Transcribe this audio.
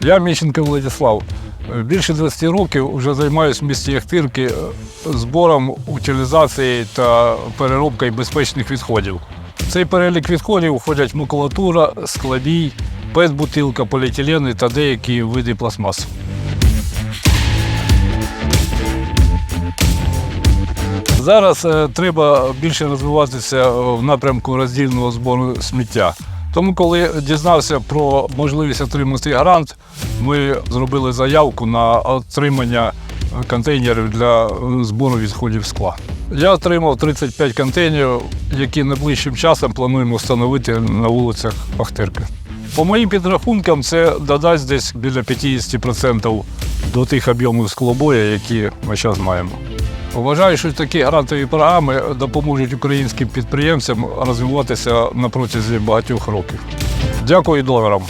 Я Міщенко Владислав. Більше 20 років вже займаюся в місті Яхтирки е, збором, утилізацією та переробкою безпечних відходів. В цей перелік відходів входять макулатура, складій, пет-бутилка, поліетилени та деякі види пластмас. Зараз е, треба більше розвиватися в напрямку роздільного збору сміття. Тому, коли дізнався про можливість отримати грант, ми зробили заявку на отримання контейнерів для е, збору відходів скла. Я отримав 35 контейнерів, які найближчим часом плануємо встановити на вулицях Ахтирки. По моїм підрахункам, це додасть десь біля 50% до тих об'ємів склобоя, які ми зараз маємо. Вважаю, що такі грантові програми допоможуть українським підприємцям розвиватися на протязі багатьох років. Дякую донорам.